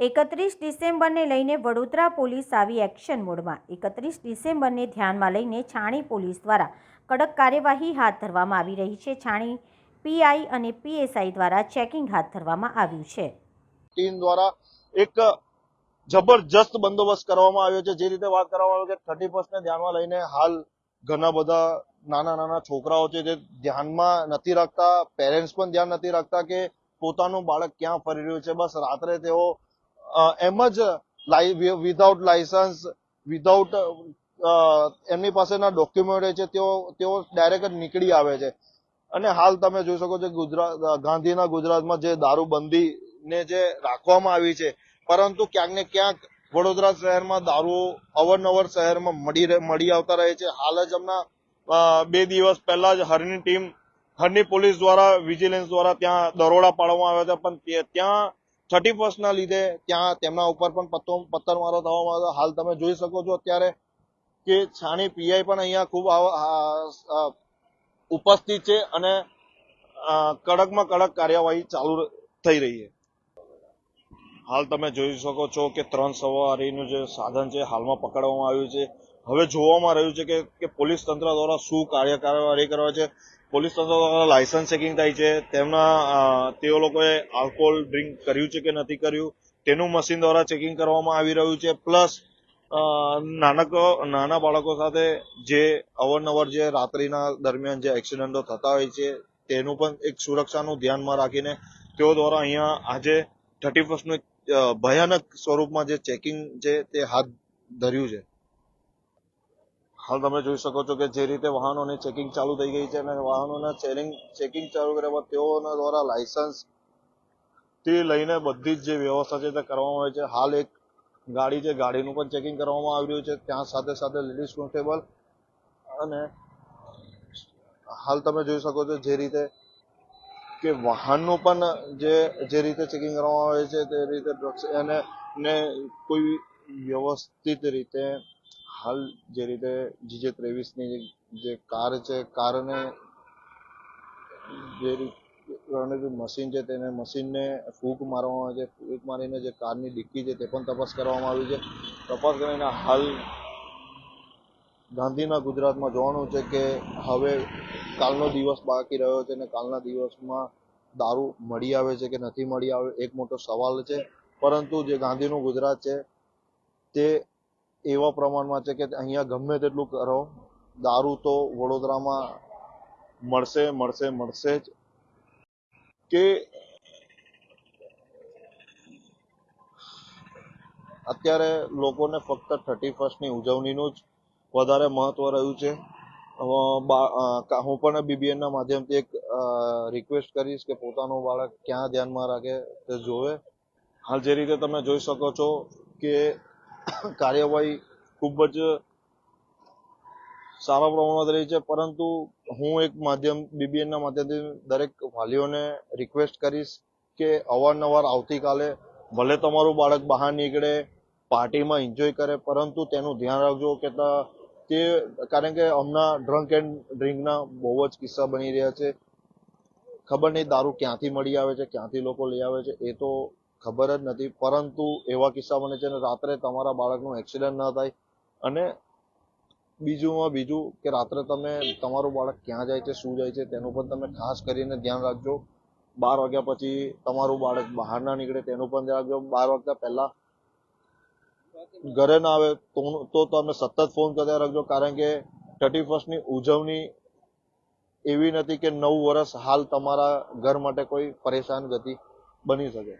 એકત્રીસ ડિસેમ્બરને લઈને વડોદરા પોલીસ આવી એક્શન મોડમાં. એકત્રીસ ડિસેમ્બરને ધ્યાનમાં લઈને છાણી પોલીસ દ્વારા કડક કાર્યવાહી હાથ ધરવામાં આવી રહી છે. છાણી પીઆઈ અને પીએસઆઈ દ્વારા ચેકિંગ હાથ ધરવામાં આવ્યું છે. ટીમ દ્વારા એક જબરજસ્ત બંદોબસ્ત કરવામાં આવ્યો છે. જે રીતે વાત કરવામાં આવી કે થર્ટી ફર્સ્ટને ધ્યાનમાં લઈને હાલ ઘણા બધા નાના નાના છોકરાઓ છે જે ધ્યાનમાં નથી રાખતા, પેરેન્ટ્સ પણ ધ્યાન નથી રાખતા કે પોતાનું બાળક ક્યાં ફરી રહ્યું છે. બસ રાત્રે તેઓ એમ જ વિધાઉટ લાયસન્સ વિધાઉટ એમની પાસેના ડોક્યુમેન્ટ છે, તેઓ તેઓ ડાયરેક્ટ નીકળી આવે છે. અને હાલ તમે જોઈ શકો છો ગુજરાત ગાંધીના ગુજરાતમાં જે દારૂબંધી ને જે રાખવામાં આવી છે, પરંતુ ક્યાંક ને ક્યાંક વડોદરા શહેરમાં દારૂ અવરનવર શહેરમાં મળી મળી આવતા રહે છે. હાલ જ હમણાં બે દિવસ પહેલા જ હરની ટીમ, હરની પોલીસ દ્વારા, વિજિલન્સ દ્વારા ત્યાં દરોડા પાડવામાં આવ્યા હતા, પણ ત્યાં થર્ટી ફર્સ્ટના લીધે ત્યાં તેમના ઉપર પણ પત્તો પથ્થરમારો થવામાં આવ્યો. હાલ તમે જોઈ શકો છો અત્યારે કે છાણી પીઆઈ પણ અહીંયા ખૂબ ઉપસ્થિત છે અને કડકમાં કડક કાર્યવાહી ચાલુ થઈ રહી છે. હાલ તમે જોઈ શકો છો કે ત્રણ સવારીનું જે સાધન છે, હાલમાં પકડવામાં આવ્યું છે. હવે જોવામાં રહ્યું છે કે પોલીસ તંત્ર દ્વારા શું કાર્ય કાર્યવાહી કરવા છે? પોલીસ તંત્ર દ્વારા લાયસન્સ ચેકિંગ થાય છે. તેમના તેઓ લોકોએ આલ્કોહોલ ડ્રિંક કર્યું છે કે નથી કર્યું? તેનું મશીન દ્વારા ચેકિંગ કરવામાં આવી રહ્યું છે. પ્લસ નાનકો, નાના બાળકો સાથે જે અવારનવાર જે રાત્રિના દરમિયાન જે એક્સિડન્ટો થતા હોય છે, તેનું પણ એક સુરક્ષાનું ધ્યાનમાં રાખીને તેઓ દ્વારા અહીંયા આજે થર્ટી ફર્સ્ટનું ભયાનક સ્વરૂપમાં જે ચેકિંગ છે તે હાથ ધર્યું છે. હાલ તમે જોઈ શકો છો કે જે રીતે વાહનોની ચેકિંગ ચાલુ થઈ ગઈ છે અને વાહનોના ચેરિંગ ચેકિંગ ચાલુ કર્યા બાદ તેઓના દ્વારા લાયસન્સથી લઈને બધી જ જે વ્યવસ્થા છે તે કરવામાં આવે છે. હાલ એક ગાડી છે, ગાડીનું પણ ચેકિંગ કરવામાં આવી રહ્યું છે. ત્યાં સાથે સાથે લેડીઝ કોન્સ્ટેબલ અને હાલ તમે જોઈ શકો છો જે રીતે કે વાહનનું પણ જે જે રીતે ચેકિંગ કરવામાં આવે છે તે રીતે ડ્રગ્સ અને, ને કોઈ વ્યવસ્થિત રીતે હાલ જે રીતે જીજે ત્રેવીસની જે કાર છે, કારને જે મશીન છે, તેને મશીનને ફૂંક મારવામાં આવે છે, ફૂંક મારીને જે કારની ડિક્કી છે, તે પણ તપાસ કરવામાં આવી છે. તપાસ કરીને હાલ ગાંધીના ગુજરાતમાં જોવાનું છે કે હવે કાલનો દિવસ બાકી રહ્યો છે અને કાલના દિવસમાં દારૂ મળી આવે છે કે નથી મળી આવે, એક મોટો સવાલ છે. પરંતુ જે ગાંધીનું ગુજરાત છે, તે એવા પ્રમાણમાં છે કે અહીંયા ગમે તેટલું કરો, દારૂ તો વડોદરામાં મળશે મળશે મળશે જ. કે અત્યારે લોકોને ફક્ત થર્ટી ફર્સ્ટની ઉજવણીનું જ વધારે મહત્વ રહ્યું છે. હું પણ બીબીએનના માધ્યમથી એક રિક્વેસ્ટ કરીશ કે પોતાનું બાળક ક્યાં ધ્યાનમાં રાખે તે જોવે. હાલ જે રીતે તમે જોઈ શકો છો કે કાર્યવાહી ખૂબ જ સારા પ્રમાણમાં રહી છે. પરંતુ હું એક માધ્યમ બીબીએનના માધ્યમથી દરેક વાલીઓને રિક્વેસ્ટ કરીશ કે અવારનવાર આવતીકાલે ભલે તમારું બાળક બહાર નીકળે, પાર્ટીમાં એન્જોય કરે, પરંતુ તેનું ધ્યાન રાખજો કે તે કારણ કે હમણાં ડ્રંક એન્ડ ડ્રિંકના બહુ જ કિસ્સા બની રહ્યા છે. ખબર નહીં દારૂ ક્યાંથી મળી આવે છે, ક્યાંથી લોકો લઈ આવે છે, એ તો ખબર જ નથી. પરંતુ એવા કિસ્સા બને છે રાત્રે તમારા બાળકનું એક્સિડન્ટ ન થાય. અને બીજુંમાં બીજું કે રાત્રે તમે, તમારું બાળક ક્યાં જાય છે, શું જાય છે, તેનું પણ તમે ખાસ કરીને ધ્યાન રાખજો. બાર વાગ્યા પછી તમારું બાળક બહાર ના નીકળે તેનું પણ ધ્યાન રાખજો. બાર વાગ્યા પહેલા ઘરે ના આવે તો તમે સતત ફોન કરતા રાખજો. કારણ કે થર્ટી ફર્સ્ટની ઉજવણી એવી નથી કે નવ વર્ષ હાલ તમારા ઘર માટે કોઈ પરેશાન ગતિ બની શકે.